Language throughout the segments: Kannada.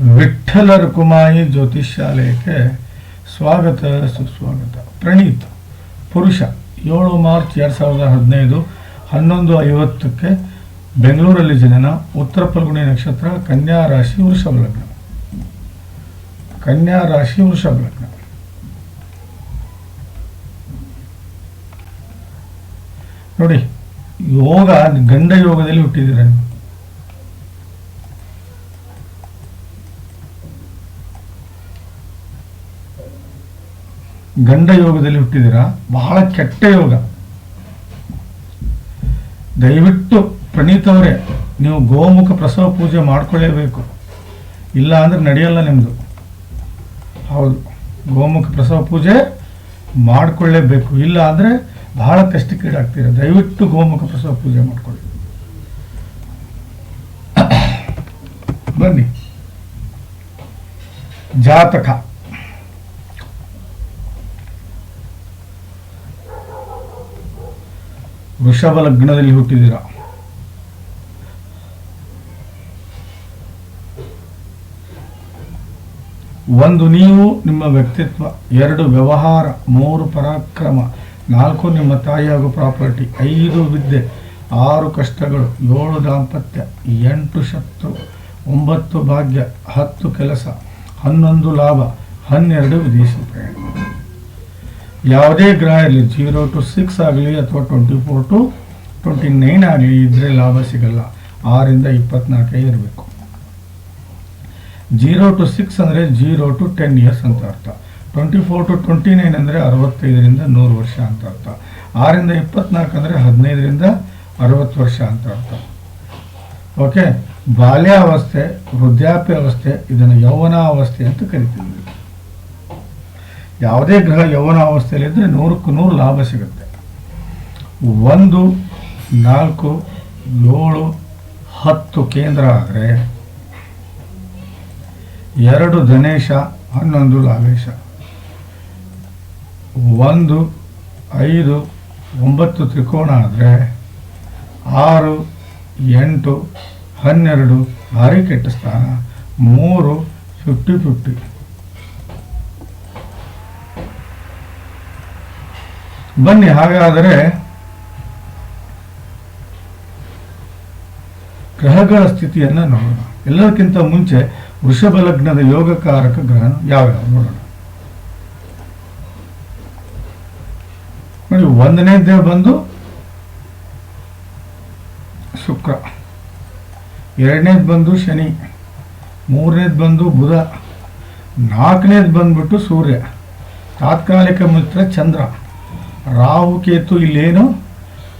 ವಿಠ್ಠಲ ರುಕುಮಾಯಿ ಜ್ಯೋತಿಷ್ಯಾಲಯಕ್ಕೆ ಸ್ವಾಗತ, ಸುಸ್ವಾಗತ. ಪ್ರಣೀತ್, ಪುರುಷ, ಏಳು ಮಾರ್ಚ್ ಎರಡು ಸಾವಿರದ ಹದಿನೈದು, ಹನ್ನೊಂದು ಐವತ್ತಕ್ಕೆ ಬೆಂಗಳೂರಲ್ಲಿ ಜನನ ಉತ್ತರ ಫಲ್ಗುಣಿ ನಕ್ಷತ್ರ, ಕನ್ಯಾ ರಾಶಿ, ವೃಷಭ ಲಗ್ನ. ಕನ್ಯಾ ರಾಶಿ, ವೃಷಭ ಲಗ್ನ. ನೋಡಿ, ಯೋಗ ಗಂಡ ಯೋಗದಲ್ಲಿ ಹುಟ್ಟಿದ್ದೀರ ಗಂಡ ಯೋಗದಲ್ಲಿ ಹುಟ್ಟಿದ್ದೀರಾ? ಬಹಳ ಕೆಟ್ಟ ಯೋಗ. ದಯವಿಟ್ಟು ಪ್ರಣೀತವರೇ ನೀವು ಗೋಮುಖ ಪ್ರಸವ ಪೂಜೆ ಮಾಡ್ಕೊಳ್ಳೇಬೇಕು. ಇಲ್ಲ ಅಂದ್ರೆ ನಡೆಯಲ್ಲ ನಿಮ್ಮದು ಹೌದು, ಗೋಮುಖ ಪ್ರಸವ ಪೂಜೆ ಮಾಡ್ಕೊಳ್ಳೇಬೇಕು. ಇಲ್ಲ ಅಂದರೆ ಬಹಳ ಕಷ್ಟಕ್ಕೀಡಾಗ್ತೀರ ದಯವಿಟ್ಟು ಗೋಮುಖ ಪ್ರಸವ ಪೂಜೆ ಮಾಡ್ಕೊಳ್ಳಿ. ಬನ್ನಿ. ಜಾತಕ. ವೃಷಭ ಲಗ್ನದಲ್ಲಿ ಹುಟ್ಟಿದ್ದೀರಾ? ಒಂದು ನೀವು, ನಿಮ್ಮ ವ್ಯಕ್ತಿತ್ವ, ಎರಡು ವ್ಯವಹಾರ, ಮೂರು ಪರಾಕ್ರಮ, ನಾಲ್ಕು ನಿಮ್ಮ ತಾಯಿ ಹಾಗೂ ಪ್ರಾಪರ್ಟಿ, ಐದು ವಿದ್ಯೆ, ಆರು ಕಷ್ಟಗಳು, ಏಳು ದಾಂಪತ್ಯ, ಎಂಟು ಶತ್ರು, ಒಂಬತ್ತು ಭಾಗ್ಯ, ಹತ್ತು ಕೆಲಸ, ಹನ್ನೊಂದು ಲಾಭ, ಹನ್ನೆರಡು ವಿದೇಶಿ ಪ್ರಯಾಣ. ಯಾವುದೇ ಗ್ರಹ ಇರಲಿ ಜೀರೋ ಟು ಸಿಕ್ಸ್ ಆಗಲಿ ಅಥವಾ twenty four to twenty nine ಆಗಲಿ ಇದ್ರೆ ಲಾಭ ಸಿಗಲ್ಲ. ಆರಿಂದ ಇಪ್ಪತ್ನಾಲ್ಕೇ ಇರಬೇಕು. ಜೀರೋ ಟು ಸಿಕ್ಸ್ ಅಂದರೆ ಜೀರೋ ಟು ಟೆನ್ ಇಯರ್ಸ್ ಅಂತ ಅರ್ಥ. Twenty four to twenty nine ಅಂದರೆ ಅರವತ್ತೈದರಿಂದ ನೂರು ವರ್ಷ ಅಂತ ಅರ್ಥ. ಆರಿಂದ ಇಪ್ಪತ್ನಾಲ್ಕು ಅಂದರೆ ಹದಿನೈದರಿಂದ ಅರವತ್ತು ವರ್ಷ ಅಂತ ಅರ್ಥ. ಓಕೆ ಬಾಲ್ಯಾವಸ್ಥೆ ವೃದ್ಧಾಪ್ಯ ಅವಸ್ಥೆ ಇದನ್ನು ಯೌವನಾವಸ್ಥೆ ಅಂತ ಕರಿತೀವಿ. ಯಾವುದೇ ಗ್ರಹ ಯೌವನಾವಸ್ಥೆಯಲ್ಲಿದ್ದರೆ ನೂರಕ್ಕೂ ನೂರು ಲಾಭ ಸಿಗುತ್ತೆ. ಒಂದು, ನಾಲ್ಕು, ಏಳು, ಹತ್ತು ಕೇಂದ್ರ ಆದರೆ ಎರಡು ಧನೇಶ, ಹನ್ನೊಂದು ಲಾಭೇಶ. ಒಂದು, ಐದು, ಒಂಬತ್ತು ತ್ರಿಕೋಣ ಆದರೆ ಆರು, ಎಂಟು, ಹನ್ನೆರಡು ಭಾರಿ ಕೆಟ್ಟ ಸ್ಥಾನ. ಮೂರು, ಫಿಫ್ಟಿ ಫಿಫ್ಟಿ. ಬನ್ನಿ, ಹಾಗಾದರೆ ಗ್ರಹಗಳ ಸ್ಥಿತಿಯನ್ನು ನೋಡೋಣ. ಎಲ್ಲದಕ್ಕಿಂತ ಮುಂಚೆ ವೃಷಭ ಲಗ್ನದ ಯೋಗಕಾರಕ ಗ್ರಹ ಯಾವ್ಯಾವ ನೋಡೋಣ. ನೋಡಿ ಒಂದನೇದೇ ಬಂದು ಶುಕ್ರ. ಎರಡನೇದು ಬಂದು ಶನಿ. ಮೂರನೇದು ಬಂದು ಬುಧ. ನಾಲ್ಕನೇದು ಬಂದ್ಬಿಟ್ಟು ಸೂರ್ಯ. ತಾತ್ಕಾಲಿಕ ಮಿತ್ರ ಚಂದ್ರ. ರಾಹು ಕೇತು ಇಲ್ಲೇನು?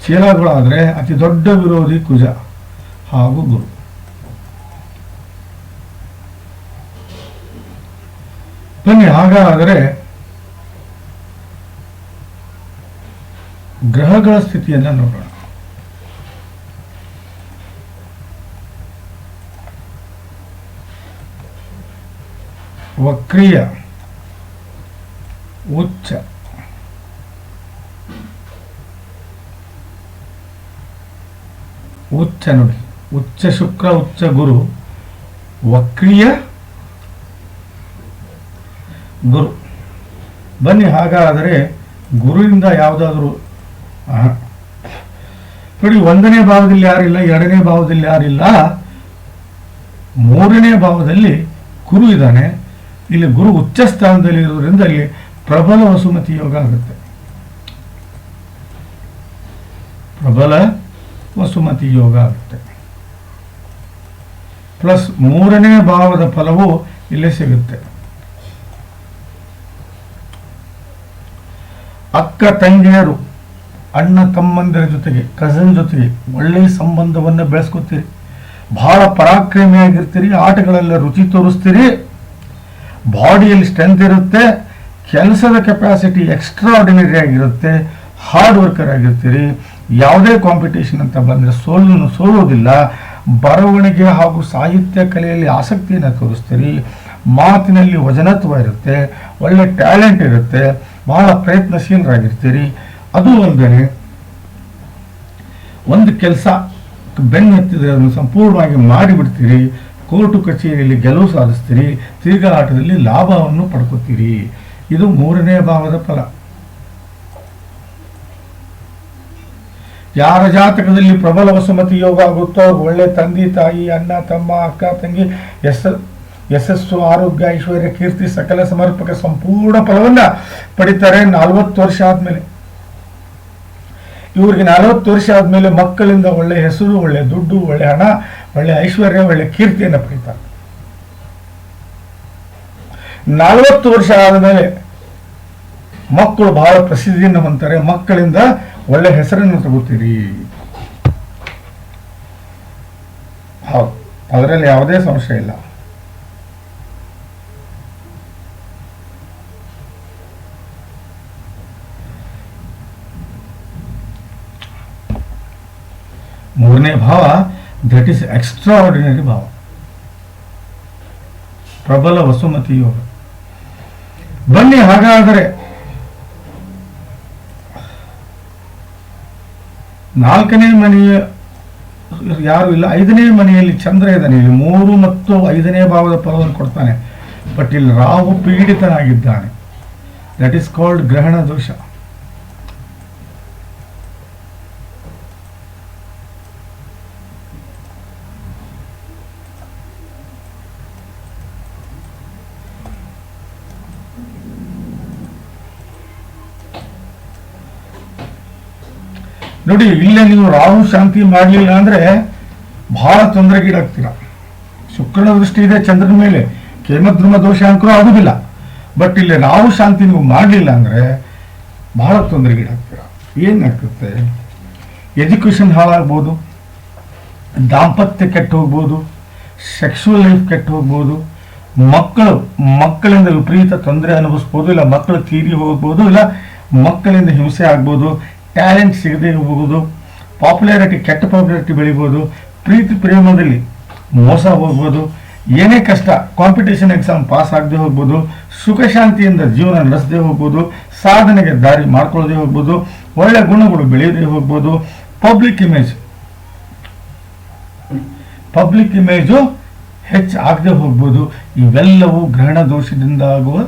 ಚೀಲಗಳಾದರೆ ಅತಿ ದೊಡ್ಡ ವಿರೋಧಿ ಕುಜ ಹಾಗೂ ಗುರು. ಬನ್ನಿ, ಹಾಗಾದರೆ ಗ್ರಹಗಳ ಸ್ಥಿತಿಯನ್ನು ನೋಡೋಣ. ವಕ್ರಿಯ, ಉಚ್ಚ. ಉಚ್ಚ ನೋಡಿ, ಉಚ್ಚ ಶುಕ್ರ, ಉಚ್ಚ ಗುರು, ವಕ್ರಿಯ ಗುರು. ಬನ್ನಿ, ಹಾಗಾದರೆ ಗುರುವಿಂದ ಯಾವುದಾದ್ರೂ ನೋಡಿ, ಒಂದನೇ ಭಾವದಲ್ಲಿ ಯಾರಿಲ್ಲ, ಎರಡನೇ ಭಾವದಲ್ಲಿ ಯಾರಿಲ್ಲ, ಮೂರನೇ ಭಾವದಲ್ಲಿ ಗುರು ಇದ್ದಾನೆ. ಇಲ್ಲಿ ಗುರು ಉಚ್ಚ ಸ್ಥಾನದಲ್ಲಿ ಇರೋದ್ರಿಂದ ಇಲ್ಲಿ ಪ್ರಬಲ ವಸುಮತಿ ಯೋಗ ಆಗುತ್ತೆ. ಪ್ರಬಲ ವಸುಮತಿ ಯೋಗ ಆಗುತ್ತೆ ಪ್ಲಸ್ ಮೂರನೇ ಭಾವದ ಫಲವು ಇಲ್ಲೇ ಸಿಗುತ್ತೆ. ಅಕ್ಕ ತಂಗಿಯರು, ಅಣ್ಣ ತಮ್ಮಂದಿರ ಜೊತೆಗೆ ಕಸನ್ ಜೊತೆಗೆ ಒಳ್ಳೆಯ ಸಂಬಂಧವನ್ನು ಬೆಳೆಸ್ಕೊತೀರಿ. ಬಹಳ ಪರಾಕ್ರಮಿಯಾಗಿರ್ತೀರಿ, ಆಟಗಳೆಲ್ಲ ರುಚಿ ತೋರಿಸ್ತೀರಿ. ಬಾಡಿಯಲ್ಲಿ ಸ್ಟ್ರೆಂತ್ ಇರುತ್ತೆ, ಕೆಲಸದ ಕೆಪಾಸಿಟಿ ಎಕ್ಸ್ಟ್ರಾ ಆರ್ಡಿನರಿ ಆಗಿರುತ್ತೆ ಹಾರ್ಡ್ ವರ್ಕರ್ ಆಗಿರ್ತೀರಿ ಯಾವುದೇ ಕಾಂಪಿಟೇಷನ್ ಅಂತ ಬಂದರೆ ಸೋಲನ್ನು ಸೋಲೋದಿಲ್ಲ ಬರವಣಿಗೆ ಹಾಗೂ ಸಾಹಿತ್ಯ ಕಲೆಯಲ್ಲಿ ಆಸಕ್ತಿಯನ್ನು ತೋರಿಸ್ತೀರಿ. ಮಾತಿನಲ್ಲಿ ವಜನತ್ವ ಇರುತ್ತೆ, ಒಳ್ಳೆ ಟ್ಯಾಲೆಂಟ್ ಇರುತ್ತೆ, ಬಹಳ ಪ್ರಯತ್ನಶೀಲರಾಗಿರ್ತೀರಿ. ಅದು ಅಲ್ಲದೆ ಒಂದು ಕೆಲಸ ಬೆನ್ನತ್ತಿದ್ರೆ ಅದನ್ನು ಸಂಪೂರ್ಣವಾಗಿ ಮಾಡಿಬಿಡ್ತೀರಿ. ಕೋರ್ಟು ಕಚೇರಿಯಲ್ಲಿ ಗೆಲುವು ಸಾಧಿಸ್ತೀರಿ. ತಿರುಗಾಟದಲ್ಲಿ ಲಾಭವನ್ನು ಪಡ್ಕೋತೀರಿ. ಇದು ಮೂರನೇ ಭಾವದ ಫಲ. ಯಾರ ಜಾತಕದಲ್ಲಿ ಪ್ರಬಲ ವಸುಮತಿ ಯೋಗ ಆಗುತ್ತೋ, ಒಳ್ಳೆ ತಂದೆ, ತಾಯಿ, ಅಣ್ಣ, ತಮ್ಮ, ಅಕ್ಕ, ತಂಗಿ ಎಸ್ ಯಶಸ್ಸು, ಆರೋಗ್ಯ, ಐಶ್ವರ್ಯ, ಕೀರ್ತಿ, ಸಕಲ ಸಮರ್ಪಕ ಸಂಪೂರ್ಣ ಫಲವನ್ನ ಪಡಿತಾರೆ ನಲವತ್ತು ವರ್ಷ ಆದ್ಮೇಲೆ. ಇವ್ರಿಗೆ ನಲವತ್ತು ವರ್ಷ ಆದ್ಮೇಲೆ ಮಕ್ಕಳಿಂದ ಒಳ್ಳೆ ಹೆಸರು, ಒಳ್ಳೆ ದುಡ್ಡು, ಒಳ್ಳೆ ಹಣ, ಒಳ್ಳೆ ಐಶ್ವರ್ಯ, ಒಳ್ಳೆ ಕೀರ್ತಿಯನ್ನ ಪಡಿತಾರೆ. ನಲವತ್ತು ವರ್ಷ ಆದಮೇಲೆ ಮಕ್ಕಳು ಬಹಳ ಪ್ರಸಿದ್ಧಿಯನ್ನು ಹೊಂತಾರೆ ಮಕ್ಕಳಿಂದ ಒಳ್ಳೆ ಹೆಸರನ್ನು ತಗೋತೀರಿ ಅದರಲ್ಲಿ ಯಾವುದೇ ಸಂಶಯ ಇಲ್ಲ. ಮೂರನೇ ಭಾವ ದಟ್ ಈಸ್ ಎಕ್ಸ್ಟ್ರಾ ಆರ್ಡಿನರಿ ಭಾವ. ಪ್ರಬಲ ವಸುಮತಿ ಯೋಗ. ಬನ್ನಿ ಹಾಗಾದರೆ ನಾಲ್ಕನೇ ಮನೆಯ ಯಾರು ಇಲ್ಲ, ಐದನೇ ಮನೆಯಲ್ಲಿ ಚಂದ್ರ ಇದ್ದಾನೆ. ಇಲ್ಲಿ ಮೂರು ಮತ್ತು ಐದನೇ ಭಾವದ ಫಲವನ್ನು ಕೊಡ್ತಾನೆ. ಬಟ್ ಇಲ್ಲಿ ರಾಹು ಪೀಡಿತನಾಗಿದ್ದಾನೆ. ದಟ್ ಈಸ್ ಕಾಲ್ಡ್ ಗ್ರಹಣ ದೋಷ ನೋಡಿ ಇಲ್ಲೇ ನೀವು ರಾಹು ಶಾಂತಿ ಮಾಡಲಿಲ್ಲ ಅಂದ್ರೆ ಬಹಳ ತೊಂದರೆಗೀಡಾಗ್ತೀರ. ಶುಕ್ರನ ದೃಷ್ಟಿ ಇದೆ ಚಂದ್ರನ ಮೇಲೆ. ಕೇಮಧ್ರಮ ದೋಷ ಅಂಕರೂ ಆಗುದಿಲ್ಲ. ಬಟ್ ಇಲ್ಲಿ ರಾಹು ಶಾಂತಿ ನೀವು ಮಾಡಲಿಲ್ಲ ಅಂದ್ರೆ ಬಹಳ ತೊಂದರೆಗೀಡಾಗ್ತೀರ. ಏನಾಗ್ತದೆ ಎಜುಕೇಶನ್ ಹಾಳಾಗ್ಬೋದು. ದಾಂಪತ್ಯ ಕೆಟ್ಟು ಹೋಗ್ಬೋದು. ಸೆಕ್ಷುವಲ್ ಲೈಫ್ ಕೆಟ್ಟು ಹೋಗ್ಬೋದು. ಮಕ್ಕಳು, ಮಕ್ಕಳಿಂದ ವಿಪರೀತ ತೊಂದರೆ ಅನುಭವಿಸ್ಬೋದು, ಇಲ್ಲ ಮಕ್ಕಳು ತೀರಿ ಹೋಗ್ಬೋದು, ಇಲ್ಲ ಮಕ್ಕಳಿಂದ ಹಿಂಸೆ ಆಗ್ಬೋದು. ಟ್ಯಾಲೆಂಟ್ ಸಿಗದೆ ಹೋಗುವುದು ಪಾಪ್ಯುಲಾರಿಟಿ, ಕೆಟ್ಟ ಪಾಪ್ಯುಲಾರಿಟಿ ಬೆಳಿಬೋದು, ಪ್ರೀತಿ ಪ್ರೇಮದಲ್ಲಿ ಮೋಸ ಹೋಗ್ಬೋದು, ಏನೇ ಕಷ್ಟ, ಕಾಂಪಿಟೇಷನ್ ಎಕ್ಸಾಮ್ ಪಾಸ್ ಆಗದೆ ಹೋಗ್ಬೋದು, ಸುಖ ಶಾಂತಿಯಿಂದ ಜೀವನ ನಡೆಸದೆ ಹೋಗ್ಬೋದು, ಸಾಧನೆಗೆ ದಾರಿ ಮಾಡ್ಕೊಳ್ಳದೆ ಹೋಗ್ಬೋದು, ಒಳ್ಳೆ ಗುಣಗಳು ಬೆಳೆಯದೇ ಹೋಗ್ಬೋದು, ಪಬ್ಲಿಕ್ ಇಮೇಜ್, ಪಬ್ಲಿಕ್ ಇಮೇಜು ಹೆಚ್ಚು ಆಗದೆ ಹೋಗ್ಬೋದು, ಇವೆಲ್ಲವೂ ಗ್ರಹಣ ದೋಷದಿಂದ ಆಗುವ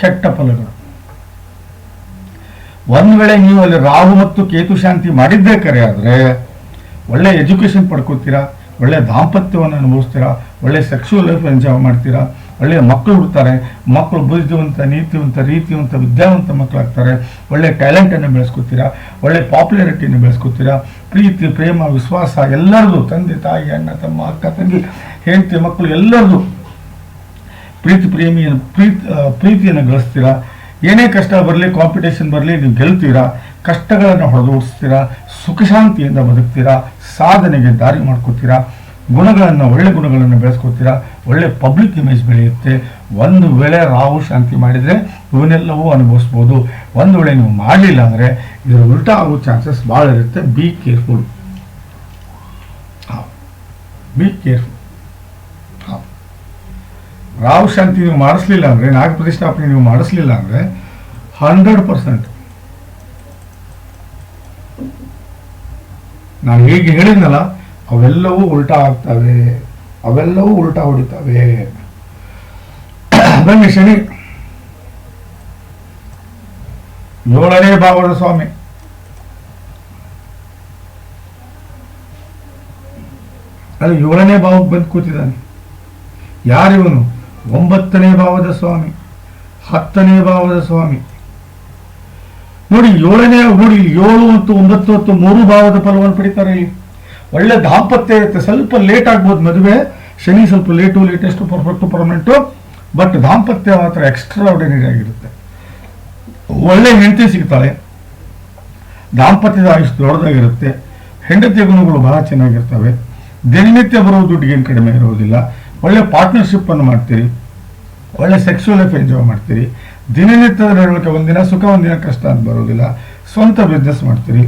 ಕೆಟ್ಟ ಫಲಗಳು. ಒಂದ್ ವೇಳೆ ನೀವು ಅಲ್ಲಿ ರಾಹು ಮತ್ತು ಕೇತು ಶಾಂತಿ ಮಾಡಿದ್ದೇ ಕರೆ ಆದ್ರೆ, ಒಳ್ಳೆ ಎಜುಕೇಶನ್ ಪಡ್ಕೊತೀರಾ ಒಳ್ಳೆ ದಾಂಪತ್ಯವನ್ನು ಅನುಭವಿಸ್ತೀರಾ? ಒಳ್ಳೆ ಸೆಕ್ಷುವಲ್ ಲೈಫ್ ಎಂಜಾಯ್ ಮಾಡ್ತೀರಾ? ಒಳ್ಳೆ ಮಕ್ಕಳು ಹುಡ್ತಾರೆ. ಮಕ್ಕಳು ಬುದ್ಧಿವಂತ, ನೀತಿವಂತ, ರೀತಿವಂತ, ವಿದ್ಯಾವಂತ ಮಕ್ಕಳಾಗ್ತಾರೆ ಒಳ್ಳೆ ಟ್ಯಾಲೆಂಟನ್ನು ಬೆಳೆಸ್ಕೊತೀರಾ ಒಳ್ಳೆ ಪಾಪ್ಯುಲಾರಿಟಿಯನ್ನು ಬೆಳೆಸ್ಕೊತೀರಾ ಪ್ರೀತಿ, ಪ್ರೇಮ, ವಿಶ್ವಾಸ ಎಲ್ಲರದು, ತಂದೆ, ತಾಯಿ, ಅಣ್ಣ, ತಮ್ಮ, ಅಕ್ಕ, ತಂಗಿ, ಹೆಂಡತಿ ಮಕ್ಕಳು ಎಲ್ಲರದು ಪ್ರೀತಿ ಪ್ರೇಮಿಯನ್ನು ಪ್ರೀತಿ ಪ್ರೀತಿಯನ್ನು ಗಳಿಸ್ತೀರಾ? ಏನೇ ಕಷ್ಟ ಬರಲಿ ಕಾಂಪಿಟೇಷನ್ ಬರಲಿ, ನೀವು ಗೆಲ್ತೀರಾ, ಕಷ್ಟಗಳನ್ನು ಹೊಡೆದೋಡಿಸ್ತೀರಾ ಸುಖಶಾಂತಿಯಿಂದ ಬದುಕ್ತೀರಾ, ಸಾಧನೆಗೆ ದಾರಿ ಮಾಡ್ಕೋತೀರಾ, ಗುಣಗಳನ್ನು, ಒಳ್ಳೆ ಗುಣಗಳನ್ನು ಬೆಳೆಸ್ಕೋತೀರಾ, ಒಳ್ಳೆ ಪಬ್ಲಿಕ್ ಇಮೇಜ್ ಬೆಳೆಯುತ್ತೆ. ಒಂದು ವೇಳೆ ರಾಹು ಶಾಂತಿ ಮಾಡಿದರೆ ಇವನ್ನೆಲ್ಲವೂ ಅನುಭವಿಸ್ಬೋದು. ಒಂದು ವೇಳೆ ನೀವು ಮಾಡಲಿಲ್ಲ ಅಂದರೆ ಇದರ ಉಲ್ಟಾ ಆಗೋ ಚಾನ್ಸಸ್ ಭಾಳ ಇರುತ್ತೆ. Be careful be careful Rahu ಶಾಂತಿ ನೀವು ಮಾಡಿಸ್ಲಿಲ್ಲ ಅಂದರೆ, ನಾಗಪ್ರತಿಷ್ಠಾಪನೆ ನೀವು ಮಾಡಿಸ್ಲಿಲ್ಲ ಅಂದ್ರೆ ಹಂಡ್ರೆಡ್ ಪರ್ಸೆಂಟ್. ನಾನು ಹೇಗೆ ಹೇಳಿದ್ನಲ್ಲ, ಅವೆಲ್ಲವೂ ಉಲ್ಟಾ ಆಗ್ತವೆ, ಅವೆಲ್ಲವೂ ಉಲ್ಟಾ ಹೊಡಿತವೆ. ಬನ್ನಿ ಶನಿ. ಏಳನೇ ಭಾವದ ಸ್ವಾಮಿ. ಅದು ಏಳನೇ ಭಾವಕ್ಕೆ ಬಂದು ಕೂತಿದ್ದಾನೆ. ಯಾರಿವನು? ಒಂಬತ್ತನೇ ಭಾವದ ಸ್ವಾಮಿ, ಹತ್ತನೇ ಭಾವದ ಸ್ವಾಮಿ. ನೋಡಿ, ಏಳನೇ, ನೋಡಿ, ಏಳು ಮತ್ತು ಒಂಬತ್ತು ಮತ್ತು ಮೂರು ಭಾವದ ಫಲವನ್ನು ಪಡಿತಾರೆ. ಇಲ್ಲಿ ಒಳ್ಳೆ ದಾಂಪತ್ಯ ಇರುತ್ತೆ. ಸ್ವಲ್ಪ ಲೇಟ್ ಆಗ್ಬೋದು ಮದುವೆ. ಶನಿ ಸ್ವಲ್ಪ late latest perfect permanent but ದಾಂಪತ್ಯ ಮಾತ್ರ ಎಕ್ಸ್ಟ್ರಾ ಆರ್ಡಿನರಿ ಆಗಿರುತ್ತೆ. ಒಳ್ಳೆ ಹೆಂಡತಿ ಸಿಗ್ತಾಳೆ. ದಾಂಪತ್ಯದ ಆಯುಷ್ ದೊಡ್ಡದಾಗಿರುತ್ತೆ. ಹೆಂಡತಿಯ ಗುಣಗಳು ಬಹಳ ಚೆನ್ನಾಗಿರ್ತವೆ. ದಿನನಿತ್ಯ ಬರೋ ದುಡ್ಡಿಗೆ ಏನು ಕಡಿಮೆ ಇರೋದಿಲ್ಲ. ಒಳ್ಳೆ ಪಾರ್ಟ್ನರ್ಶಿಪ್ ಅನ್ನು ಮಾಡ್ತೀರಿ. ಒಳ್ಳೆ ಸೆಕ್ಸುವಲ್ ಲೈಫ್ ಎಂಜಾಯ್ ಮಾಡ್ತೀರಿ. ದಿನನಿತ್ಯದ ನಡವಳಿಕೆ ಒಂದಿನ ಸುಖ, ಒಂದಿನ ಕಷ್ಟ ಅಂತ ಬರೋದಿಲ್ಲ ಸ್ವಂತ ಬಿಸ್ನೆಸ್ ಮಾಡ್ತೀರಿ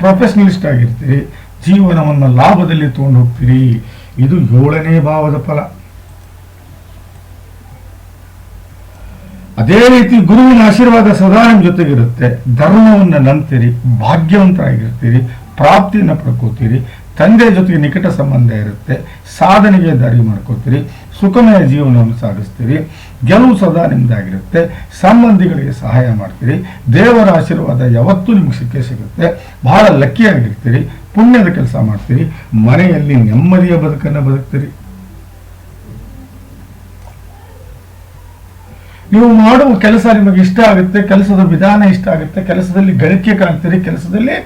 ಪ್ರೊಫೆಷ್ನಲಿಸ್ಟ್ ಆಗಿರ್ತೀರಿ, ಜೀವನವನ್ನು ಲಾಭದಲ್ಲಿ ತಗೊಂಡು ಹೋಗ್ತೀರಿ. ಇದು ಏಳನೇ ಭಾವದ ಫಲ. ಅದೇ ರೀತಿ ಗುರುವಿನ ಆಶೀರ್ವಾದ ಸದಾ ನಿಮ್ಮ ಜೊತೆಗಿರುತ್ತೆ. ಧರ್ಮವನ್ನು ನಂಬ್ತೀರಿ, ಭಾಗ್ಯವಂತರಾಗಿರ್ತೀರಿ, ಪ್ರಾಪ್ತಿಯನ್ನು ಪಡ್ಕೋತೀರಿ, ತಂದೆ ಜೊತೆಗೆ ನಿಕಟ ಸಂಬಂಧ ಇರುತ್ತೆ, ಸಾಧನೆಗೆ ದಾರಿ ಮಾಡ್ಕೋತೀರಿ. ಸುಖಮಯ ಜೀವನವನ್ನು ಸಾಗಿಸ್ತೀರಿ. ಗೆಲುವು ಸದಾ ನಿಮ್ದಾಗಿರುತ್ತೆ. ಸಂಬಂಧಿಗಳಿಗೆ ಸಹಾಯ ಮಾಡ್ತೀರಿ. ದೇವರ ಆಶೀರ್ವಾದ ಯಾವತ್ತೂ ನಿಮ್ಗೆ ಸಿಕ್ಕೇ ಸಿಗುತ್ತೆ. ಬಹಳ ಲಕ್ಕಿಯಾಗಿರ್ತೀರಿ. ಪುಣ್ಯದ ಕೆಲಸ ಮಾಡ್ತೀರಿ. ಮನೆಯಲ್ಲಿ ನೆಮ್ಮದಿಯ ಬದುಕನ್ನು ಬದುಕ್ತೀರಿ. ನೀವು ಮಾಡುವ ಕೆಲಸ ನಿಮಗೆ ಇಷ್ಟ ಆಗುತ್ತೆ. ಕೆಲಸದ ವಿಧಾನ ಇಷ್ಟ ಆಗುತ್ತೆ. ಕೆಲಸದಲ್ಲಿ ಗಳಿಕೆ ಕಾಣ್ತೀರಿ. ಕೆಲಸದಲ್ಲಿ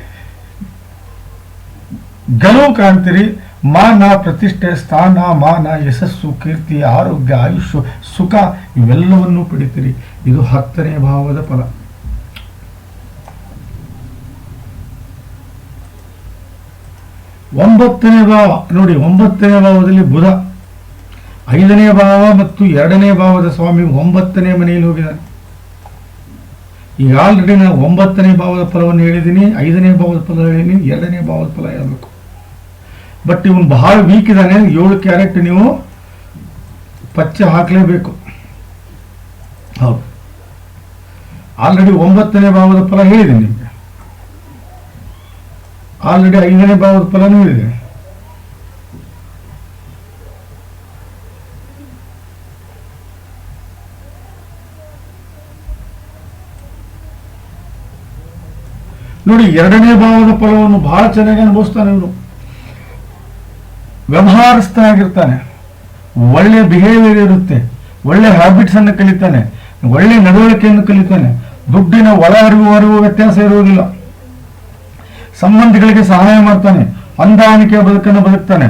ಗೆಲುವು ಕಾಣ್ತೀರಿ. ಮಾನ ಪ್ರತಿಷ್ಠೆ, ಸ್ಥಾನ, ಮಾನ, ಯಶಸ್ಸು, ಕೀರ್ತಿ, ಆರೋಗ್ಯ, ಆಯುಷ್ಯ, ಸುಖ, ಇವೆಲ್ಲವನ್ನೂ ಪಡಿತೀರಿ. ಇದು ಹತ್ತನೇ ಭಾವದ ಫಲ. ಒಂಬತ್ತನೇ ಭಾವ, ನೋಡಿ, ಒಂಬತ್ತನೇ ಭಾವದಲ್ಲಿ ಬುಧ. ಐದನೇ ಭಾವ ಮತ್ತು ಎರಡನೇ ಭಾವದ ಸ್ವಾಮಿ ಒಂಬತ್ತನೇ ಮನೆಯಲ್ಲಿ ಹೋಗಿದ್ದಾನೆ ಈಗ ಆಲ್ರೆಡಿ ನಾನು ಒಂಬತ್ತನೇ ಭಾವದ ಫಲವನ್ನು ಹೇಳಿದ್ದೀನಿ, ಐದನೇ ಭಾವದ ಫಲ ಹೇಳಿದ್ದೀನಿ, ಎರಡನೇ ಭಾವದ ಫಲ ಹೇಳಬೇಕು. ಬಟ್ ಇವನು ಬಹಳ ವೀಕ್ ಇದ್ದಾನೆ ಏಳು ಕ್ಯಾರೆಟ್ ನೀವು ಪಚ್ಚೆ ಹಾಕಲೇಬೇಕು. ಹೌದು. ಆಲ್ರೆಡಿ ಒಂಬತ್ತನೇ ಭಾವದ ಫಲ ಹೇಳಿದ್ದೀನಿ ನಿಮಗೆ. ಆಲ್ರೆಡಿ ಐದನೇ ಭಾವದ ಫಲನೂ ಹೇಳಿದೆ ನೋಡಿ, ಎರಡನೇ ಭಾವದ ಫಲವನ್ನು ಬಹಳ ಚೆನ್ನಾಗಿ ಅನುಭವಿಸ್ತಾನೆ ಇವನು. ವ್ಯವಹಾರಸ್ಥ ಒಳ್ಳೆಯ ಒಳ್ಳೆ ಬಿಹೇವಿಯರ್ ಇರುತ್ತೆ. ಒಳ್ಳೆ ಹ್ಯಾಬಿಟ್ಸ್ ಅನ್ನು ಕಲಿತಾನೆ. ಒಳ್ಳೆ ನಡವಳಿಕೆಯನ್ನು ಕಲಿತಾನೆ. ದುಡ್ಡಿನ ಒಳ ಅರಿವು ಹರಿವು ವ್ಯತ್ಯಾಸ ಇರುವುದಿಲ್ಲ. ಸಂಬಂಧಿಗಳಿಗೆ ಸಹಾಯ ಮಾಡ್ತಾನೆ. ಹೊಂದಾಣಿಕೆಯ ಬದುಕನ್ನು ಬದುಕ್ತಾನೆ.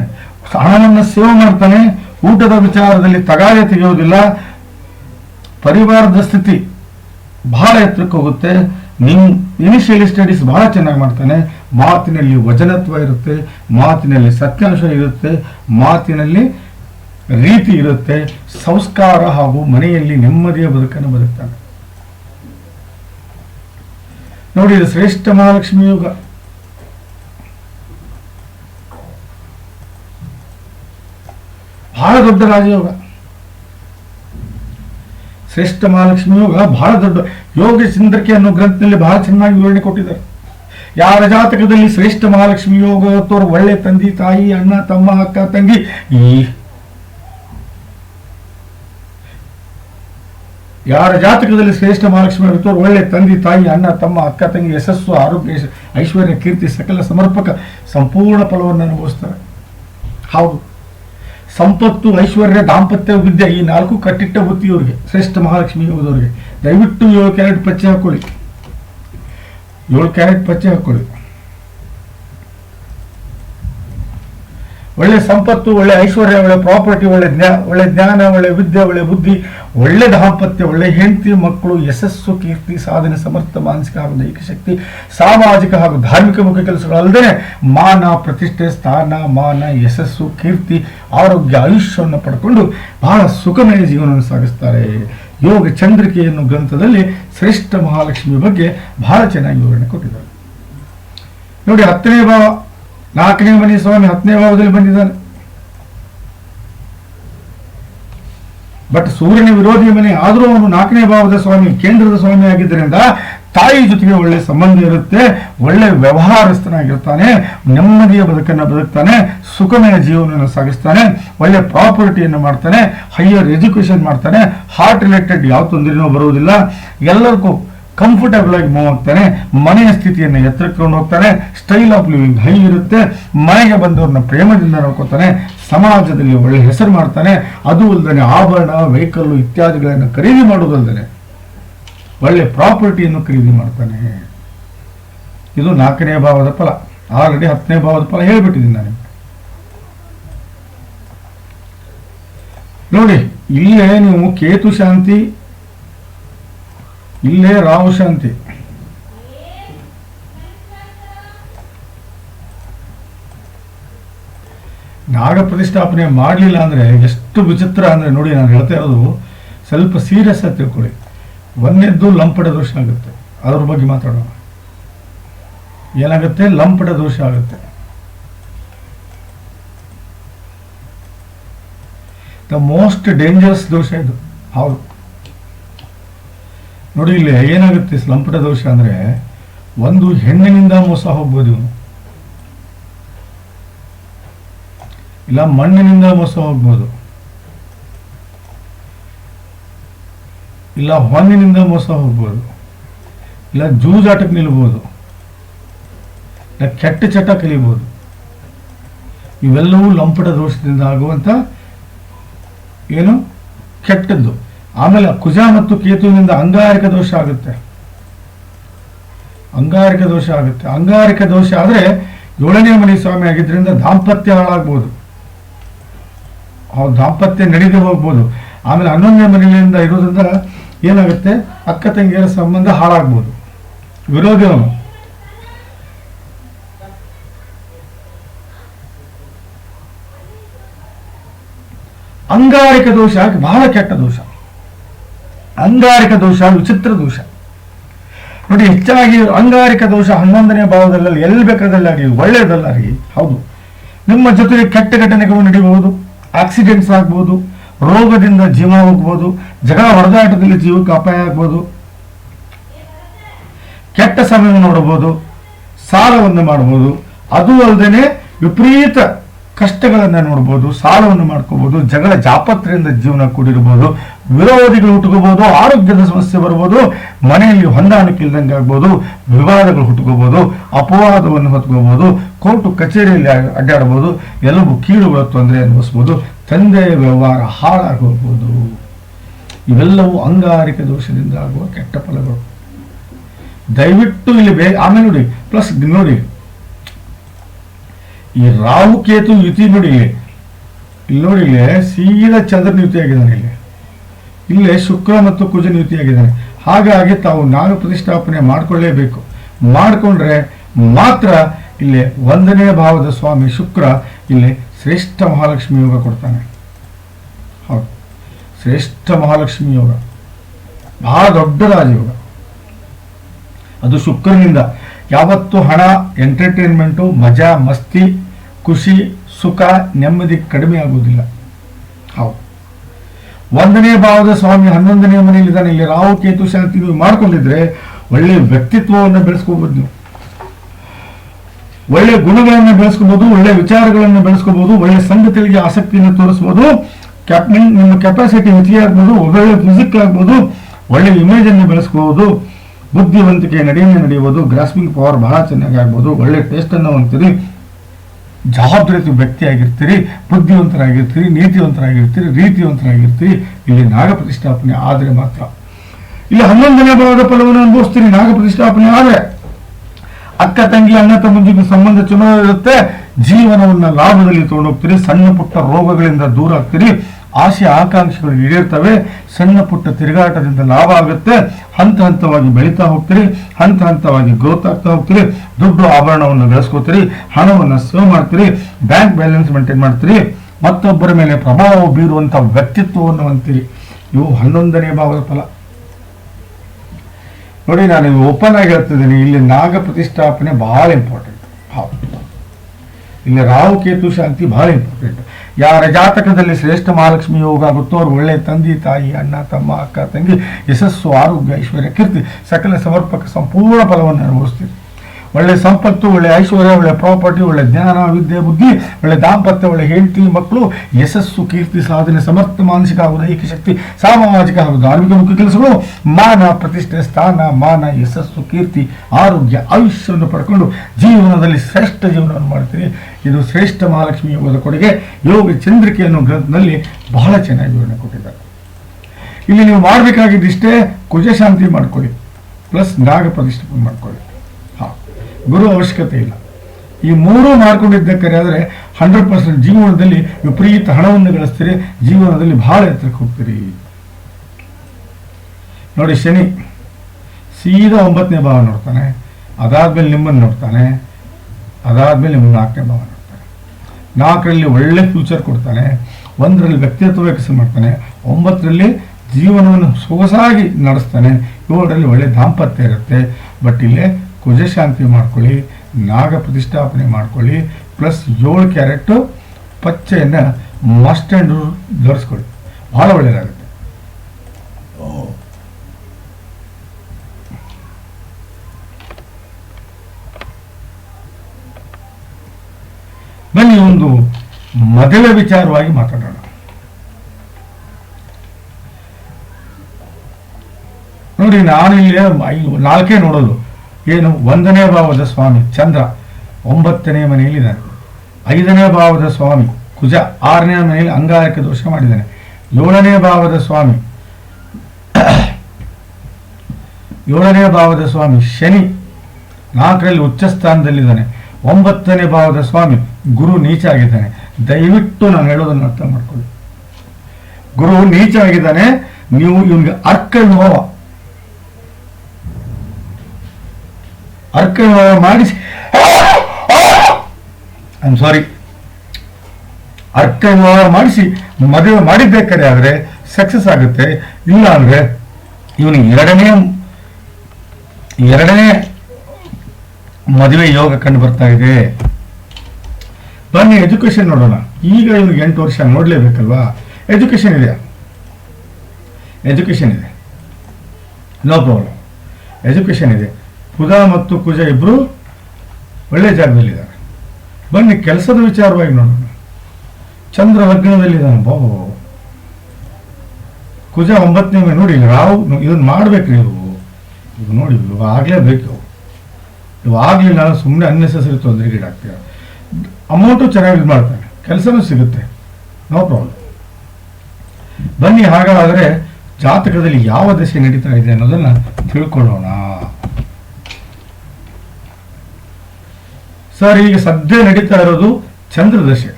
ಹಣವನ್ನು ಸೇವ್ ಮಾಡ್ತಾನೆ. ಊಟದ ವಿಚಾರದಲ್ಲಿ ತಗಾದೆ ತೆಗೆಯುವುದಿಲ್ಲ. ಪರಿವಾರದ ಸ್ಥಿತಿ ಬಹಳ ಎತ್ತರಕ್ಕೆ ಹೋಗುತ್ತೆ. ನಿಮ್ ಇನಿಷಿಯಲಿ ಸ್ಟಡೀಸ್ ಬಹಳ ಚೆನ್ನಾಗಿ ಮಾಡ್ತಾನೆ. ಮಾತಿನಲ್ಲಿ ವಚನತ್ವ ಇರುತ್ತೆ, ಮಾತಿನಲ್ಲಿ ಸತ್ಯಾಂಶ ಇರುತ್ತೆ, ಮಾತಿನಲ್ಲಿ ರೀತಿ ಇರುತ್ತೆ, ಸಂಸ್ಕಾರ ಹಾಗೂ ಮನೆಯಲ್ಲಿ ನೆಮ್ಮದಿಯ ಬದುಕನ್ನು ಬದುಕ್ತಾನೆ. ನೋಡಿ, ಇದು ಶ್ರೇಷ್ಠ ಮಹಾಲಕ್ಷ್ಮಿ ಯೋಗ. ಬಹಳ ದೊಡ್ಡ ರಾಜಯೋಗ. ಶ್ರೇಷ್ಠ ಮಹಾಲಕ್ಷ್ಮಿ ಯೋಗ ಬಹಳ ದೊಡ್ಡ. ಯೋಗ ಚಂದ್ರಿಕೆ ಅನ್ನೋ ಗ್ರಂಥದಲ್ಲಿ ಬಹಳ ಚೆನ್ನಾಗಿ ವಿವರಣೆ ಕೊಟ್ಟಿದ್ದಾರೆ. ಯಾರ ಜಾತಕದಲ್ಲಿ ಶ್ರೇಷ್ಠ ಮಹಾಲಕ್ಷ್ಮಿ ಯೋಗ ತೋರು ಒಳ್ಳೆ ತಂದಿ, ತಾಯಿ, ಅಣ್ಣ, ತಮ್ಮ, ಅಕ್ಕ, ತಂಗಿ? ಈ ಯಾರ ಜಾತಕದಲ್ಲಿ ಶ್ರೇಷ್ಠ ಮಹಾಲಕ್ಷ್ಮಿ ಇವತ್ತವ್ರು ಒಳ್ಳೆ ತಂದೆ, ತಾಯಿ, ಅಣ್ಣ, ತಮ್ಮ, ಅಕ್ಕ, ತಂಗಿ, ಯಶಸ್ಸು, ಆರೋಗ್ಯ, ಐಶ್ವರ್ಯ, ಕೀರ್ತಿ, ಸಕಲ ಸಮರ್ಪಕ ಸಂಪೂರ್ಣ ಫಲವನ್ನು ಅನುಭವಿಸ್ತಾರೆ. ಹೌದು. ಸಂಪತ್ತು, ಐಶ್ವರ್ಯ, ದಾಂಪತ್ಯ, ವಿದ್ಯೆ ಈ ನಾಲ್ಕು ಕಟ್ಟಿಟ್ಟ ಬುತ್ತಿ ಶ್ರೇಷ್ಠ ಮಹಾಲಕ್ಷ್ಮಿ ಯೋಗದವರಿಗೆ. ದಯವಿಟ್ಟು ಯೋಗಕ್ಕೆ ಎರಡು ಪಚ್ಚೆ ಹಾಕೊಳ್ಳಿ. ಏಳು ಕ್ಯಾರೆಟ್ ಪಚ್ಚೆ ಹಾಕೊಳ್ಳಿ ಒಳ್ಳೆ ಸಂಪತ್ತು, ಒಳ್ಳೆ ಐಶ್ವರ್ಯ, ಒಳ್ಳೆ ಪ್ರಾಪರ್ಟಿ, ಒಳ್ಳೆ ಜ್ಞಾ, ಒಳ್ಳೆ ಜ್ಞಾನ, ಒಳ್ಳೆ ವಿದ್ಯೆ, ಒಳ್ಳೆ ಬುದ್ಧಿ ಒಳ್ಳೆ ದಾಂಪತ್ಯ ಒಳ್ಳೆ ಹೆಂಡತಿ, ಮಕ್ಕಳು, ಯಶಸ್ಸು, ಕೀರ್ತಿ, ಸಾಧನೆ, ಸಮರ್ಥ, ಮಾನಸಿಕ ಹಾಗೂ ದೈಹಿಕ ಶಕ್ತಿ, ಸಾಮಾಜಿಕ ಹಾಗೂ ಧಾರ್ಮಿಕ ಮುಖ್ಯ ಕೆಲಸಗಳು ಅಲ್ಲದೆ ಮಾನ, ಪ್ರತಿಷ್ಠೆ, ಸ್ಥಾನ, ಮಾನ, ಯಶಸ್ಸು, ಕೀರ್ತಿ, ಆರೋಗ್ಯ, ಆಯುಷ್ಯವನ್ನು ಪಡ್ಕೊಂಡು ಬಹಳ ಸುಖಮಯ ಜೀವನವನ್ನು ಸಾಗಿಸ್ತಾರೆ. ಯೋಗ ಚಂದ್ರಿಕೆ ಎನ್ನುವ ಗ್ರಂಥದಲ್ಲಿ ಶ್ರೇಷ್ಠ ಮಹಾಲಕ್ಷ್ಮಿ ಬಗ್ಗೆ ಬಹಳ ಚೆನ್ನಾಗಿ ವಿವರಣೆ ಕೊಟ್ಟಿದ್ದಾರೆ. ನೋಡಿ, ಹತ್ತನೇ ಭಾವ, ನಾಲ್ಕನೇ ಮನೆ ಸ್ವಾಮಿ ಹತ್ತನೇ ಭಾವದಲ್ಲಿ ಬಂದಿದ್ದಾನೆ. ಬಟ್ ಸೂರ್ಯನ ವಿರೋಧಿ ಮನೆ ಆದರೂ ಅವನು ನಾಲ್ಕನೇ ಭಾವದ ಸ್ವಾಮಿ, ಕೇಂದ್ರದ ಸ್ವಾಮಿ ಆಗಿದ್ದರಿಂದ ತಾಯಿ ಜೊತೆಗೆ ಒಳ್ಳೆ ಸಂಬಂಧ ಇರುತ್ತೆ, ಒಳ್ಳೆ ವ್ಯವಹಾರಸ್ಥನಾಗಿರ್ತಾನೆ, ನೆಮ್ಮದಿಯ ಬದುಕನ್ನು ಬದುಕ್ತಾನೆ, ಸುಖಮಯ ಜೀವನವನ್ನು ಸಾಗಿಸ್ತಾನೆ, ಒಳ್ಳೆ ಪ್ರಾಪರ್ಟಿಯನ್ನು ಮಾಡ್ತಾನೆ ಹೈಯರ್ ಎಜುಕೇಷನ್ ಮಾಡ್ತಾನೆ ಹಾರ್ಟ್ ರಿಲೇಟೆಡ್ ಯಾವ ತೊಂದರೆನೂ ಬರುವುದಿಲ್ಲ. ಎಲ್ಲರಿಗೂ ಕಂಫರ್ಟಬಲ್ ಆಗಿ ಮೂವ್ ಆಗ್ತಾನೆ, ಮನೆಯ ಸ್ಥಿತಿಯನ್ನು ಎತ್ತರಕೊಂಡು ಹೋಗ್ತಾನೆ ಸ್ಟೈಲ್ ಆಫ್ ಲಿವಿಂಗ್ ಹೈ ಇರುತ್ತೆ, ಮನೆಗೆ ಬಂದವ್ರನ್ನ ಪ್ರೇಮದಿಂದ ನೋಡ್ಕೊತಾನೆ ಸಮಾಜದಲ್ಲಿ ಒಳ್ಳೆ ಹೆಸರು ಮಾಡ್ತಾನೆ, ಅದು ಅಲ್ಲದೆ ಆಭರಣ ವೆಹಿಕಲ್ ಇತ್ಯಾದಿಗಳನ್ನು ಖರೀದಿ ಮಾಡುವುದಲ್ಲದೆ ಒಳ್ಳೆ ಪ್ರಾಪರ್ಟಿಯನ್ನು ಖರೀದಿ ಮಾಡ್ತಾನೆ. ಇದು ನಾಲ್ಕನೇ ಭಾವದ ಫಲ. ಆಲ್ರೆಡಿ ಹತ್ತನೇ ಭಾವದ ಫಲ ಹೇಳ್ಬಿಟ್ಟಿದ್ದೀನಿ ನಾನು ನೋಡಿ, ಇಲ್ಲೇ ನೀವು ಕೇತು ಶಾಂತಿ, ಇಲ್ಲೇ ರಾಹು ಶಾಂತಿ. ನಾಗ ಪ್ರತಿಷ್ಠಾಪನೆ ಮಾಡಲಿಲ್ಲ ಅಂದ್ರೆ ಎಷ್ಟು ವಿಚಿತ್ರ ಅಂದ್ರೆ ನೋಡಿ ನಾನು ಹೇಳ್ತಾ ಇರೋದು, ಸ್ವಲ್ಪ ಸೀರಿಯಸ್ ಆಗಿ ತಿಳ್ಕೊಳ್ಳಿ. ಒಂದೆದ್ದು ಲಂಪಟ ದೋಷ ಆಗುತ್ತೆ. ಅದ್ರ ಬಗ್ಗೆ ಮಾತಾಡೋಣ. ಏನಾಗುತ್ತೆ? ಲಂಪಟ ದೋಷ ಆಗುತ್ತೆ. ದ ಮೋಸ್ಟ್ ಡೇಂಜರಸ್ ದೋಷ ಇದು. ಹೌದು. ನೋಡಿ ಇಲ್ಲಿ ಏನಾಗುತ್ತೆ ಲಂಪಟ ದೋಷ ಅಂದ್ರೆ, ಒಂದು ಹೆಣ್ಣಿನಿಂದ ಮೋಸ ಹೋಗ್ಬೋದು ಇವನು. ಇಲ್ಲ, ಮಣ್ಣಿನಿಂದ ಮೋಸ ಹೋಗ್ಬೋದು. ಇಲ್ಲ ಹೊನ್ನಿನಿಂದ ಮೋಸ ಹೋಗ್ಬೋದು. ಇಲ್ಲ ಜೂಜಾಟಕ್ಕೆ ನಿಲ್ಬೋದು. ಇಲ್ಲ, ಕೆಟ್ಟ ಚಟ ಕಲಿಬೋದು. ಇವೆಲ್ಲವೂ ಲಂಪಟ ದೋಷದಿಂದ ಆಗುವಂತ ಏನು? ಕೆಟ್ಟದ್ದು. ಆಮೇಲೆ ಕುಜ ಮತ್ತು ಕೇತುವಿನಿಂದ ಅಂಗಾರಿಕ ದೋಷ ಆಗುತ್ತೆ. ಅಂಗಾರಿಕ ದೋಷ ಆಗುತ್ತೆ. ಅಂಗಾರಿಕ ದೋಷ ಆದರೆ ಏಳನೇ ಮನೆ ಸ್ವಾಮಿ ಆಗಿದ್ರಿಂದ ದಾಂಪತ್ಯ ಹಾಳಾಗ್ಬೋದು. ಆ ದಾಂಪತ್ಯ ನಡೀದೇ ಹೋಗ್ಬೋದು. ಆಮೇಲೆ ಹನ್ನೊಂದನೇ ಮನೆಯಿಂದ ಇರೋದ್ರಿಂದ ಏನಾಗುತ್ತೆ? ಅಕ್ಕ ತಂಗಿಯರ ಸಂಬಂಧ ಹಾಳಾಗ್ಬೋದು. ವಿರೋಧಿ ಅವನು. ಅಂಗಾರಿಕ ದೋಷ ಬಹಳ ಕೆಟ್ಟ ದೋಷ. ಅಂಗಾರಿಕ ದೋಷ, ವಿಚಿತ್ರ ದೋಷ. ನೋಡಿ, ಹೆಚ್ಚಾಗಿ ಅಂಗಾರಿಕ ದೋಷ ಹನ್ನೊಂದನೇ ಭಾವದಲ್ಲಿ ಎಲ್ಲಿ ಬೇಕಾದಲ್ಲಾಗಲಿ ಒಳ್ಳೆಯದಲ್ಲಾಗಲಿ ಹೌದು. ನಿಮ್ಮ ಜೊತೆಗೆ ಕೆಟ್ಟ ಘಟನೆಗಳು ನಡೆಯಬಹುದು. ಆಕ್ಸಿಡೆಂಟ್ಸ್ ಆಗ್ಬೋದು, ರೋಗದಿಂದ ಜೀವ ಹೋಗ್ಬೋದು ಜಗಳ ಹೊಡೆದಾಟದಲ್ಲಿ ಜೀವಕ್ಕೆ ಅಪಾಯ ಆಗ್ಬೋದು. ಕೆಟ್ಟ ಸಮಯ ನೋಡಬಹುದು ಸಾಲವನ್ನು ಮಾಡಬಹುದು ಅದು ಅಲ್ಲದೆ ವಿಪರೀತ ಕಷ್ಟಗಳನ್ನು ನೋಡ್ಬೋದು, ಸಾಲವನ್ನು ಮಾಡ್ಕೋಬಹುದು ಜಗಳ ಜಾಪತ್ರೆಯಿಂದ ಜೀವನ ಕೂಡಿರ್ಬೋದು, ವಿರೋಧಿಗಳು ಹುಟ್ಟುಕೋಬಹುದು ಆರೋಗ್ಯದ ಸಮಸ್ಯೆ ಬರ್ಬೋದು, ಮನೆಯಲ್ಲಿ ಹೊಂದಾಣಿಕೆ ಇಲ್ದಂಗೆ ಆಗ್ಬೋದು, ವಿವಾದಗಳು ಹುಟ್ಟುಕೋಬಹುದು ಅಪವಾದವನ್ನು ಹೊತ್ಕೋಬಹುದು ಕೋರ್ಟು ಕಚೇರಿಯಲ್ಲಿ ಅಡ್ಡಾಡಬಹುದು ಎಲ್ಲವೂ ಕೀಳುಗಳ ತೊಂದರೆ ಅನುಭವಿಸಬಹುದು ತಂದೆಯ ವ್ಯವಹಾರ ಹಾಳಾಗಿ ಹೋಗ್ಬೋದು ಇವೆಲ್ಲವೂ ಅಂಗಾರಿಕ ದೋಷದಿಂದ ಆಗುವ ಕೆಟ್ಟ ಫಲಗಳು. ದಯವಿಟ್ಟು ಇಲ್ಲಿ ಬೇ ಆಮೇಲೆ ನೋಡಿ, ಪ್ಲಸ್ ನೋಡಿ ಈ ರಾಹು ಕೇತು ಯುತಿ ನೋಡಿ. ಇಲ್ಲಿ ಇಲ್ಲಿ ನೋಡಿ ಇಲ್ಲಿ ಸೀದಾ ಚಂದ್ರನ ಯುತಿ ಆಗಿದ್ದಾನೆ ಇಲ್ಲಿ. ಇಲ್ಲೇ ಶುಕ್ರ ಮತ್ತು ಕುಜನ ಯುತಿ ಆಗಿದ್ದಾನೆ ಹಾಗಾಗಿ ತಾವು ನಾನು ಪ್ರತಿಷ್ಠಾಪನೆ ಮಾಡಿಕೊಳ್ಳೇಬೇಕು. ಮಾಡಿಕೊಂಡ್ರೆ ಮಾತ್ರ ಇಲ್ಲಿ ಒಂದನೇ ಭಾವದ ಸ್ವಾಮಿ ಶುಕ್ರ ಇಲ್ಲಿ ಶ್ರೇಷ್ಠ ಮಹಾಲಕ್ಷ್ಮಿ ಯೋಗ ಕೊಡ್ತಾನೆ. ಹೌದು. ಶ್ರೇಷ್ಠ ಮಹಾಲಕ್ಷ್ಮಿ ಯೋಗ. ಬಹಳ ದೊಡ್ಡ ರಾಜಯೋಗ. ಅದು ಶುಕ್ರನಿಂದ. ಯಾವತ್ತು ಹಣ ಎಂಟರ್ಟೈನ್ಮೆಂಟು ಮಜಾ, ಮಸ್ತಿ ಖುಷಿ, ಸುಖ, ನೆಮ್ಮದಿ ಕಡಿಮೆ ಆಗುವುದಿಲ್ಲ. ಹೌದು. ಒಂದನೇ ಭಾವದ ಸ್ವಾಮಿ ಹನ್ನೊಂದನೇ ಮನೆಯಲ್ಲಿದ್ದಾನೆ ಇಲ್ಲಿ ರಾಹು, ಕೇತು ಶಾಂತಿ ನೀವು ಮಾಡ್ಕೊಂಡಿದ್ರೆ ಒಳ್ಳೆ ವ್ಯಕ್ತಿತ್ವವನ್ನು ಬೆಳೆಸ್ಕೋಬಹುದು ನೀವು. ಒಳ್ಳೆ ಗುಣಗಳನ್ನು ಬೆಳೆಸ್ಕೋಬಹುದು ಒಳ್ಳೆ ವಿಚಾರಗಳನ್ನು ಬೆಳೆಸ್ಕೋಬಹುದು ಒಳ್ಳೆ ಸಂಗತಿಗಳಿಗೆ ಆಸಕ್ತಿಯನ್ನು ತೋರಿಸ್ಬೋದು ಕ್ಯಾಪ್ ನಿಮ್ಮ ಕೆಪಾಸಿಟಿ ಹೆಚ್ಚಿಗೆ ಒಳ್ಳೆ ಫಿಸಿಕ್ ಆಗ್ಬೋದು, ಒಳ್ಳೆ ಇಮೇಜ್ ಅನ್ನು ಬೆಳೆಸ್ಕೋಬಹುದು ಬುದ್ಧಿವಂತಿಕೆ ನಡೆಯನ್ನು ನಡೆಯಬಹುದು ಗ್ರಾಸ್ಪಿಂಗ್ ಪವರ್ ಬಹಳ ಚೆನ್ನಾಗಿ ಆಗ್ಬೋದು, ಒಳ್ಳೆ ಟೇಸ್ಟ್ ಅನ್ನು ಹೊಂದ್ತೀರಿ. ಜವಾಬ್ದಾರಿ ವ್ಯಕ್ತಿ ಆಗಿರ್ತೀರಿ ಬುದ್ಧಿವಂತರಾಗಿರ್ತೀರಿ, ನೀತಿವಂತರಾಗಿರ್ತೀರಿ, ರೀತಿವಂತರಾಗಿರ್ತೀರಿ. ಇಲ್ಲಿ ನಾಗ ಪ್ರತಿಷ್ಠಾಪನೆ ಆದರೆ ಮಾತ್ರ. ಇಲ್ಲಿ ಹನ್ನೊಂದನೇ ಭಾವದ ಫಲವನ್ನು ಅನುಭವಿಸ್ತೀರಿ, ನಾಗ ಪ್ರತಿಷ್ಠಾಪನೆ ಆದರೆ. ಅಕ್ಕ, ತಂಗಿ, ಅಣ್ಣ, ತಮ್ಮ ಸಂಬಂಧ ಸಂಬಂಧ ಚೆನ್ನಾಗಿರುತ್ತೆ, ಜೀವನವನ್ನ ಲಾಭದಲ್ಲಿ ತಗೊಂಡೋಗ್ತೀರಿ, ಸಣ್ಣ ಪುಟ್ಟ ರೋಗಗಳಿಂದ ದೂರ ಆಗ್ತೀರಿ. ಆಸೆ ಆಕಾಂಕ್ಷೆಗಳು ಈಡೇರ್ತವೆ. ಸಣ್ಣ ಪುಟ್ಟ ತಿರುಗಾಟದಿಂದ ಲಾಭ ಆಗುತ್ತೆ. ಹಂತ ಹಂತವಾಗಿ ಬೆಳೀತಾ ಹೋಗ್ತೀರಿ. ಹಂತ ಹಂತವಾಗಿ ಗ್ರೋತ್ ಆಗ್ತಾ ಹೋಗ್ತೀರಿ. ದುಡ್ಡು ಆಭರಣವನ್ನು ಬೆಳೆಸ್ಕೋತೀರಿ. ಹಣವನ್ನು ಸೇವ್ ಮಾಡ್ತೀರಿ. ಬ್ಯಾಂಕ್ ಬ್ಯಾಲೆನ್ಸ್ ಮೇಂಟೈನ್ ಮಾಡ್ತೀರಿ. ಮತ್ತೊಬ್ಬರ ಮೇಲೆ ಪ್ರಭಾವ ಬೀರುವಂಥ ವ್ಯಕ್ತಿತ್ವವನ್ನು ಹೊಂದ್ತೀರಿ. ಇವು ಹನ್ನೊಂದನೇ ಭಾವದ ಫಲ. ನೋಡಿ, ನಾನು ಓಪನ್ ಆಗಿ ಹೇಳ್ತಿದ್ದೀನಿ ಇಲ್ಲಿ ನಾಗ ಪ್ರತಿಷ್ಠಾಪನೆ ಬಹಳ ಇಂಪಾರ್ಟೆಂಟ್ ಇಲ್ಲಿ ರಾಹು, ಕೇತು, ಶಾಂತಿ ಬಹಳ ಇಂಪಾರ್ಟೆಂಟ್ ಯಾರ ಜಾತಕದಲ್ಲಿ ಶ್ರೇಷ್ಠ ಮಹಾಲಕ್ಷ್ಮಿ ಯೋಗ ಆಗುತ್ತೋ, ಅವ್ರು ಒಳ್ಳೆ ತಂದೆ, ತಾಯಿ, ಅಣ್ಣ, ತಮ್ಮ, ಅಕ್ಕ, ತಂಗಿ, ಯಶಸ್ಸು, ಆರೋಗ್ಯ, ಐಶ್ವರ್ಯ, ಕೀರ್ತಿ, ಸಕಲ ಸಮರ್ಪಕ ಸಂಪೂರ್ಣ ಫಲವನ್ನು ಅನುಭವಿಸ್ತೀರಿ. ಒಳ್ಳೆ ಸಂಪತ್ತು, ಒಳ್ಳೆ ಐಶ್ವರ್ಯ, ಒಳ್ಳೆ ಪ್ರಾಪರ್ಟಿ, ಒಳ್ಳೆ ಜ್ಞಾನ, ವಿದ್ಯೆ, ಬುದ್ಧಿ, ಒಳ್ಳೆ ದಾಂಪತ್ಯ, ಒಳ್ಳೆ ಹೆಂಡತಿ, ಮಕ್ಕಳು, ಯಶಸ್ಸು, ಕೀರ್ತಿ, ಸಾಧನೆ, ಸಮರ್ಥ, ಮಾನಸಿಕ ಹಾಗೂ ದೈಹಿಕ ಶಕ್ತಿ, ಸಾಮಾಜಿಕ ಹಾಗೂ ಧಾರ್ಮಿಕ ಮುಖ್ಯ ಕೆಲಸಗಳು, ಮಾನ, ಪ್ರತಿಷ್ಠೆ, ಸ್ಥಾನ, ಮಾನ, ಯಶಸ್ಸು, ಕೀರ್ತಿ, ಆರೋಗ್ಯ, ಆಯುಷ್ಯವನ್ನು ಪಡ್ಕೊಂಡು ಜೀವನದಲ್ಲಿ ಶ್ರೇಷ್ಠ ಜೀವನವನ್ನು ಮಾಡ್ತೀರಿ ಇದು ಶ್ರೇಷ್ಠ ಮಹಾಲಕ್ಷ್ಮಿ ಯೋಗದ ಕೊಡುಗೆ. ಯೋಗ ಚಂದ್ರಿಕೆಯನ್ನು ಗ್ರಂಥದಲ್ಲಿ ಬಹಳ ಚೆನ್ನಾಗಿ ವಿವರಣೆ ಕೊಟ್ಟಿದ್ದಾರೆ. ಇಲ್ಲಿ ನೀವು ಮಾಡಬೇಕಾಗಿದ್ದಿಷ್ಟೇ, ಕುಜಶಾಂತಿ ಮಾಡ್ಕೊಳ್ಳಿ. ಪ್ಲಸ್ ನಾಗ ಪ್ರತಿಷ್ಠಾಪನೆ ಮಾಡ್ಕೊಳ್ಳಿ. ಗುರು ಅವಶ್ಯಕತೆ ಇಲ್ಲ. ಈ ಮೂರು ಮಾಡ್ಕೊಂಡಿದ್ದಕ್ಕೆ ಆದರೆ ಹಂಡ್ರೆಡ್ ಪರ್ಸೆಂಟ್ ಜೀವನದಲ್ಲಿ ವಿಪರೀತ ಹಣವನ್ನು ಗಳಿಸ್ತೀರಿ, ಜೀವನದಲ್ಲಿ ಬಹಳ ಎತ್ತರಕ್ಕೆ ಹೋಗ್ತೀರಿ. ನೋಡಿ ಶನಿ, ಸೀದಾ ಒಂಬತ್ತನೇ ಭಾವ ನೋಡ್ತಾನೆ, ಅದಾದ್ಮೇಲೆ ನಿಮ್ಮನ್ನು ನೋಡ್ತಾನೆ, ಅದಾದ್ಮೇಲೆ ನಿಮ್ಮ ನಾಲ್ಕನೇ ಭಾವ ನೋಡ್ತಾನೆ. ನಾಲ್ಕರಲ್ಲಿ ಒಳ್ಳೆ ಫ್ಯೂಚರ್ ಕೊಡ್ತಾನೆ, ಒಂದರಲ್ಲಿ ವ್ಯಕ್ತಿತ್ವ ವಿಕಸನ ಮಾಡ್ತಾನೆ, ಒಂಬತ್ತರಲ್ಲಿ ಜೀವನವನ್ನು ಸೊಗಸಾಗಿ ನಡೆಸ್ತಾನೆ, ಏಳರಲ್ಲಿ ಒಳ್ಳೆ ದಾಂಪತ್ಯ ಇರುತ್ತೆ, ಬಟ್ ಇಲ್ಲೇ ಕುಜಶಾಂತಿ ಮಾಡ್ಕೊಳ್ಳಿ ನಾಗ ಪ್ರತಿಷ್ಠಾಪನೆ ಮಾಡ್ಕೊಳ್ಳಿ ಪ್ಲಸ್ ಏಳು ಕ್ಯಾರೆಟು ಪಚ್ಚೆಯನ್ನು ಅಂಡ್ ಧರಿಸ್ಕೊಳ್ಳಿ ಭಾಳ ಒಳ್ಳೆಯದಾಗುತ್ತೆ ಬನ್ನಿ ಒಂದು ಮದುವೆ ವಿಚಾರವಾಗಿ ಮಾತಾಡೋಣ. ನೋಡಿ ನಾನು ಇಲ್ಲಿ ನಾಲ್ಕೇ ನೋಡೋದು. ಏನು? ಒಂದನೇ ಭಾವದ ಸ್ವಾಮಿ, ಚಂದ್ರ. ಒಂಬತ್ತನೇ ಮನೆಯಲ್ಲಿದ್ದಾನೆ. ಐದನೇ ಭಾವದ ಸ್ವಾಮಿ, ಕುಜ. ಆರನೇ ಮನೆಯಲ್ಲಿ ಅಂಗಾರಕ ದೋಷ ಮಾಡಿದ್ದಾನೆ. ಏಳನೇ ಭಾವದ ಸ್ವಾಮಿ, ಏಳನೇ ಭಾವದ ಸ್ವಾಮಿ, ಶನಿ. ನಾಲ್ಕರಲ್ಲಿ ಉಚ್ಚ ಸ್ಥಾನದಲ್ಲಿದ್ದಾನೆ. ಒಂಬತ್ತನೇ ಭಾವದ ಸ್ವಾಮಿ, ಗುರು ನೀಚ ಆಗಿದ್ದಾನೆ ದಯವಿಟ್ಟು ನಾನು ಹೇಳೋದನ್ನು ಅರ್ಥ ಮಾಡ್ಕೊಳ್ಳಿ. ಗುರು ನೀಚ ಆಗಿದ್ದಾನೆ ನೀವು ಇವನಿಗೆ ಅರ್ಕ ವಿಭವ ಅರ್ಕ ಮಾಡಿಸಿ. ಐ ಸಾರಿ ಅರ್ಕ ಮಾಡಿಸಿ. ಮದುವೆ ಮಾಡಿದ್ದೇಕರೆ ಆದರೆ ಸಕ್ಸಸ್ ಆಗುತ್ತೆ. ಇಲ್ಲ ಅಂದ್ರೆ ಇವನು ಎರಡನೇ ಎರಡನೇ ಮದುವೆ ಯೋಗ ಕಂಡು ಬರ್ತಾ ಇದೆ. ಬನ್ನಿ ಎಜುಕೇಶನ್ ನೋಡೋಣ. ಈಗ ಇವನಿಗೆ ಎಂಟು ವರ್ಷ ನೋಡ್ಲೇಬೇಕಲ್ವಾ? ಎಜುಕೇಶನ್ ಇದೆ ಎಜುಕೇಶನ್ ಇದೆ. ನೋ ಪ್ರಾಬ್ಲಮ್ ಎಜುಕೇಶನ್ ಇದೆ. ಬುಧ ಮತ್ತು ಕುಜ ಇಬ್ರು ಒಳ್ಳೆ ಜಾಗದಲ್ಲಿದ್ದಾರೆ. ಬನ್ನಿ, ಕೆಲಸದ ವಿಚಾರವಾಗಿ ನೋಡೋಣ. ಚಂದ್ರ ಲಗ್ನದಲ್ಲಿದ್ದಾನೆ ಬಾಬು ಕುಜ ಒಂಬತ್ತನೇ ನೋಡಿ ರಾವು ಇದನ್ನ ಮಾಡ್ಬೇಕು ನೀವು. ಇವು ನೋಡಿ ಇವು ಆಗ್ಲೇಬೇಕು ಇವು ಆಗ್ಲಿಲ್ಲ ಸುಮ್ಮನೆ ಅನ್ನೆಸರಿ ತೊಂದರೆಗೀಡಾಗ್ತೀರ ಅಮೌಂಟು ಚೆನ್ನಾಗಿ ಇದು ಮಾಡ್ತಾನೆ ಕೆಲಸನೂ ಸಿಗುತ್ತೆ. ನೋ ಪ್ರಾಬ್ಲಮ್ ಬನ್ನಿ, ಹಾಗಾದರೆ ಜಾತಕದಲ್ಲಿ ಯಾವ ದಶೆ ನಡೀತಾ ಇದೆ ಅನ್ನೋದನ್ನ ತಿಳ್ಕೊಳ್ಳೋಣ. ಸರ್, ಈಗ ಸದ್ಯ ನಡೀತಾ ಇರೋದು ಚಂದ್ರದಶೆ.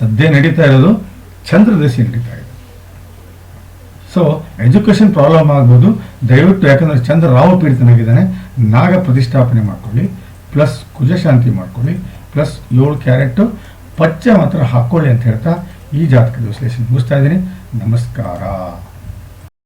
ಸದ್ಯ ನಡೀತಾ ಇರೋದು ಚಂದ್ರದಶೆ ನಡೀತಾ ಇದೆ. ಸೊ ಎಜುಕೇಶನ್ ಪ್ರಾಬ್ಲಮ್ ಆಗ್ಬೋದು. ದಯವಿಟ್ಟು ಯಾಕಂದ್ರೆ ಚಂದ್ರ ರಾವು ಪೀಡಿತನಾಗಿದ್ದಾನೆ, ನಾಗ ಪ್ರತಿಷ್ಠಾಪನೆ ಮಾಡ್ಕೊಳ್ಳಿ ಪ್ಲಸ್ ಕುಜಶಾಂತಿ ಮಾಡ್ಕೊಳ್ಳಿ ಪ್ಲಸ್ ಏಳು ಕ್ಯಾರೆಟ್ ಪಚ್ಚೆ ಮಾತ್ರ ಹಾಕ್ಕೊಳ್ಳಿ ಅಂತ ಹೇಳ್ತಾ ಈ ಜಾತಕದ ವಿಶ್ಲೇಷಣೆ ಮುಗಿಸ್ತಾ ಇದ್ದೀನಿ. ನಮಸ್ಕಾರ.